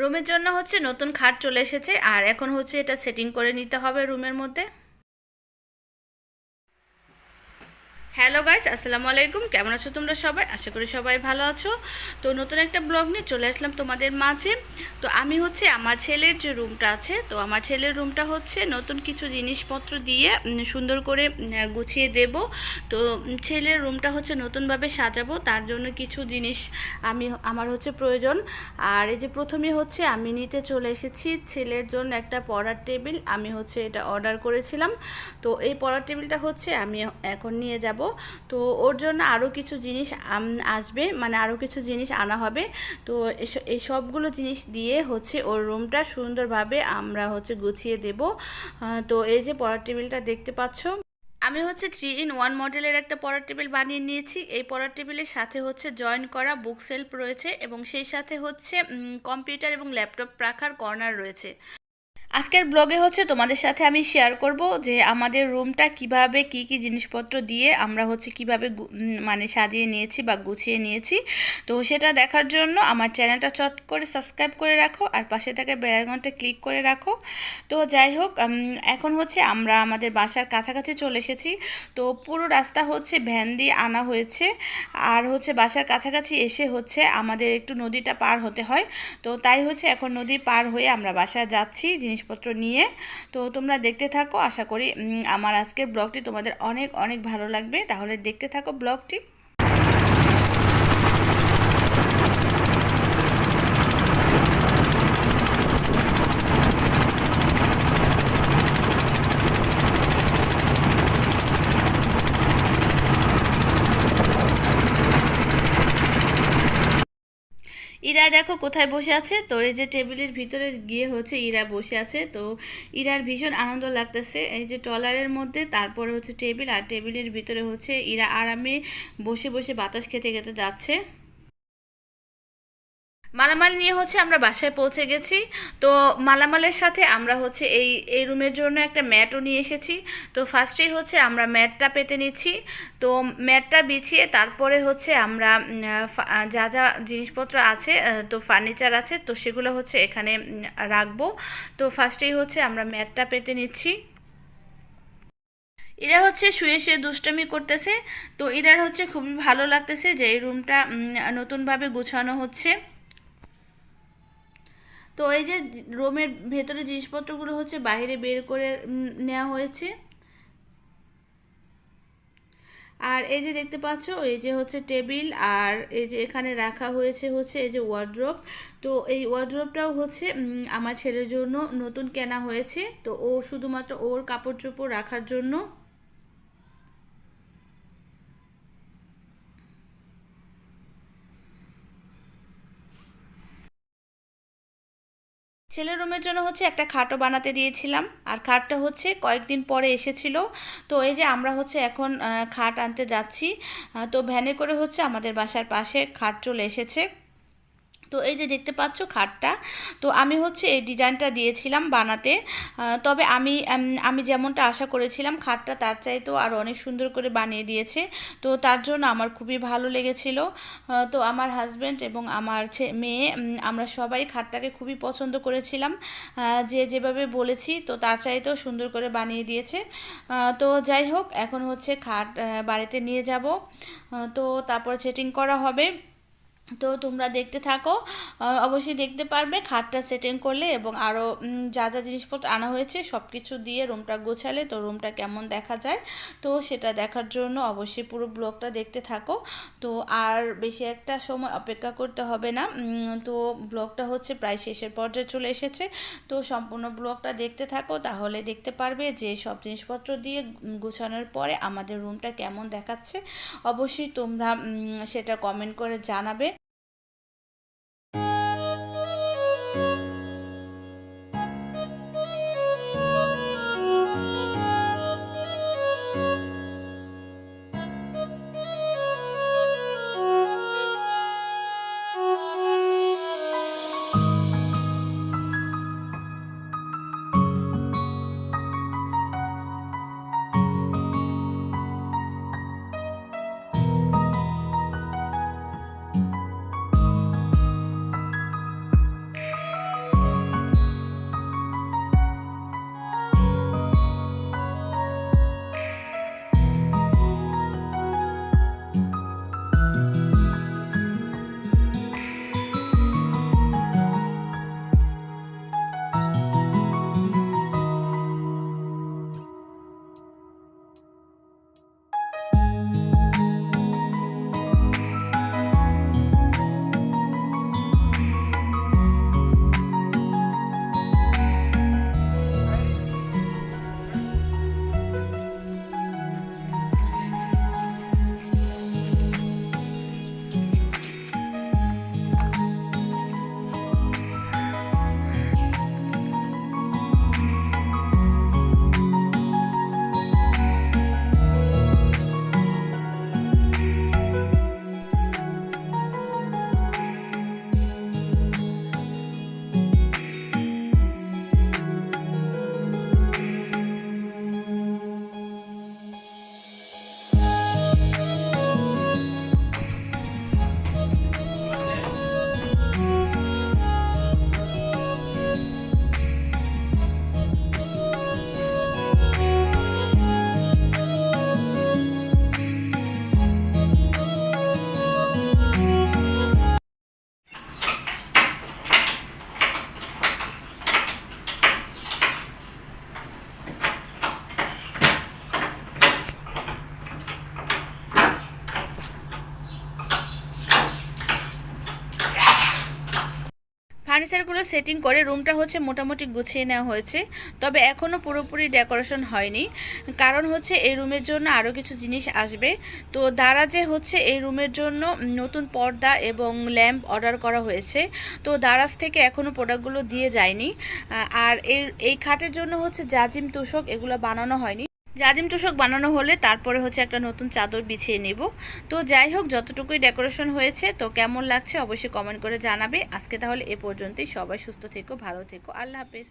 রুমের জন্য হচ্ছে নতুন খাট চলে এসেছে, আর এখন হচ্ছে এটা সেটিং করে নিতে হবে রুমের মধ্যে। হ্যালো গাইজ আসসালামু আলাইকুম। কেমন আছো তোমরা সবাই? আশা করি সবাই ভালো আছো। তো নতুন একটা ব্লগ নিয়ে চলে আসলাম তোমাদের মাঝে। তো আমি হচ্ছে আমার ছেলের যে রুমটা আছে, তো আমার ছেলের রুমটা হচ্ছে নতুন কিছু জিনিসপত্র দিয়ে সুন্দর করে গুছিয়ে দেব। তো ছেলের রুমটা হচ্ছে নতুনভাবে সাজাবো, তার জন্য কিছু জিনিস আমি, আমার হচ্ছে প্রয়োজন। আর এই যে প্রথমে হচ্ছে আমি নিতে চলে এসেছি ছেলের জন্য একটা পড়ার টেবিল। আমি হচ্ছে এটা অর্ডার করেছিলাম। তো এই পড়ার টেবিলটা হচ্ছে আমি এখন নিয়ে যাব। তো ওর জন্য আরও কিছু জিনিস আসবে মানে আরও কিছু জিনিস আনা হবে। তো এই সবগুলো জিনিস দিয়ে হচ্ছে ওর রুমটা সুন্দরভাবে আমরা হচ্ছে গুছিয়ে দেব। তো এই যে পড়ার টেবিলটা দেখতে পাচ্ছ। আমি হচ্ছে থ্রি ইন ওয়ান মডেলের একটা পড়ার টেবিল বানিয়ে নিয়েছি। এই পড়ার টেবিলের সাথে হচ্ছে জয়েন করা বুক সেলফ রয়েছে এবং সেই সাথে হচ্ছে কম্পিউটার এবং ল্যাপটপ রাখার কর্নার রয়েছে। আজকের ব্লগে হচ্ছে তোমাদের সাথে আমি শেয়ার করব যে আমাদের রুমটা কীভাবে কি কি জিনিসপত্র দিয়ে আমরা হচ্ছে কীভাবে মানে সাজিয়ে নিয়েছি বা গুছিয়ে নিয়েছি। তো সেটা দেখার জন্য আমার চ্যানেলটা চট করে সাবস্ক্রাইব করে রাখো আর পাশে থাকে বেলাইকনটা ক্লিক করে রাখো। তো যাই হোক এখন হচ্ছে আমরা আমাদের বাসার কাছাকাছি চলে এসেছি। তো পুরো রাস্তা হচ্ছে ভ্যান দিয়ে আনা হয়েছে আর হচ্ছে বাসার কাছাকাছি এসে হচ্ছে আমাদের একটু নদীটা পার হতে হয়। তো তাই হচ্ছে এখন নদী পার হয়ে আমরা বাসায় যাচ্ছি জিনিসপত্র নিয়ে। তো তোমরা দেখতে থাকো, আশা করি আমার আজকের ব্লগটি তোমাদের অনেক অনেক ভালো লাগবে। তাহলে দেখতে থাকো ব্লগটি। ইরা দেখো কোথায় বসে আছে? তো এই যে টেবিলের ভিতরে গিয়ে হচ্ছে ইরা বসে আছে। তো ইরার ভীষণ আনন্দ লাগতেছে। এই যে টলারের মধ্যে, তারপরে হচ্ছে টেবিল আর টেবিলের ভিতরে হচ্ছে ইরা আরামে বসে বসে বাতাস খেতে খেতে যাচ্ছে। মালামাল নিয়ে হচ্ছে আমরা বাসায় পৌঁছে গেছি। তো মালামালের সাথে আমরা হচ্ছে এই এই রুমের জন্য একটা ম্যাটও নিয়ে এসেছি। তো ফার্স্টেই হচ্ছে আমরা ম্যাটটা পেতে নিচ্ছি। তো ম্যাটটা বিছিয়ে তারপরে হচ্ছে আমরা যা যা জিনিসপত্র আছে তো ফার্নিচার আছে, তো সেগুলো হচ্ছে এখানে রাখব। তো ফার্স্টেই হচ্ছে আমরা ম্যাটটা পেতে নিচ্ছি। এরা হচ্ছে শুয়ে শুয়ে দুষ্টামি করতেছে। তো এরার হচ্ছে খুবই ভালো লাগতেছে যে এই রুমটা নতুনভাবে গুছানো হচ্ছে। তো এই যে রুমের ভেতরে জিনিসপত্রগুলো হচ্ছে বাইরে বের করে নেওয়া হয়েছে। আর এই যে দেখতে পাচ্ছ, এই যে হচ্ছে টেবিল, আর এই যে এখানে রাখা হয়েছে হচ্ছে এই যে ওয়ার্ড্রোব। তো এই ওয়ার্ড্রোবটাও হচ্ছে আমার ছেলের জন্য নতুন কেনা হয়েছে। তো ও শুধুমাত্র ওর কাপড় চোপড় রাখার জন্য ছেলের রুমের জন্য হচ্ছে একটা খাটও বানাতে দিয়েছিলাম। আর খাটটা হচ্ছে কয়েকদিন পরে এসেছিল। তো এই যে আমরা হচ্ছে এখন খাট আনতে যাচ্ছি। তো ভ্যানে করে হচ্ছে আমাদের বাসার পাশে খাট চলে এসেছে। তো এই যে দেখতে পাচ্ছ খাটটা, তো আমি হচ্ছে এই ডিজাইনটা দিয়েছিলাম বানাতে। তবে আমি আমি যেমনটা আশা করেছিলাম খাটটা তার চাইতেও আরও অনেক সুন্দর করে বানিয়ে দিয়েছে। তো তার জন্য আমার খুবই ভালো লেগেছিল। তো আমার হাজব্যান্ড এবং আমার মেয়ে আমরা সবাই খাটটাকে খুবই পছন্দ করেছিলাম। যে যেভাবে বলেছি, তো তার চাইতেও সুন্দর করে বানিয়ে দিয়েছে। তো যাই হোক, এখন হচ্ছে খাট বাড়িতে নিয়ে যাব। তো তারপর সেটিং করা হবে। তো তোমরা দেখতে থাকো। অবশ্যই দেখতে পারবে, খাটটা সেটিং করলে এবং আরও যা যা জিনিসপত্র আনা হয়েছে সব কিছু দিয়ে রুমটা গোছালে তো রুমটা কেমন দেখা যায়। তো সেটা দেখার জন্য অবশ্যই পুরো ব্লগটা দেখতে থাকো। তো আর বেশি একটা সময় অপেক্ষা করতে হবে না। তো ব্লগটা হচ্ছে প্রায় শেষের পর্যায়ে চলে এসেছে। তো সম্পূর্ণ ব্লগটা দেখতে থাকো, তাহলে দেখতে পারবে যে সব জিনিসপত্র দিয়ে গোছানোর পরে আমাদের রুমটা কেমন দেখাচ্ছে। অবশ্যই তোমরা সেটা কমেন্ট করে জানাবে। ফার্নিচারগুলো সেটিং করে রুমটা হচ্ছে মোটামুটি গুছিয়ে নেওয়া হয়েছে। তবে এখনও পুরোপুরি ডেকোরেশন হয়নি। কারণ হচ্ছে এই রুমের জন্য আরও কিছু জিনিস আসবে। তো দারাজে হচ্ছে এই রুমের জন্য নতুন পর্দা এবং ল্যাম্প অর্ডার করা হয়েছে, তো দারাজ থেকে এখনও প্রোডাক্টগুলো দিয়ে যায়নি। আর এই এই খাটের জন্য হচ্ছে জাজিম তোষক এগুলো বানানো হয়নি। জাজিম তোষক বানানো হলে তারপরে হচ্ছে একটা নতুন চাদর বিছিয়ে নেব। তো যাই হোক, যতটুকুই ডেকোরেশন হয়েছে, তো কেমন লাগছে অবশ্যই কমেন্ট করে জানাবে। আজকে তাহলে এ পর্যন্তই। সবাই সুস্থ থেকো, ভালো থেকো। আল্লাহ হাফেজ।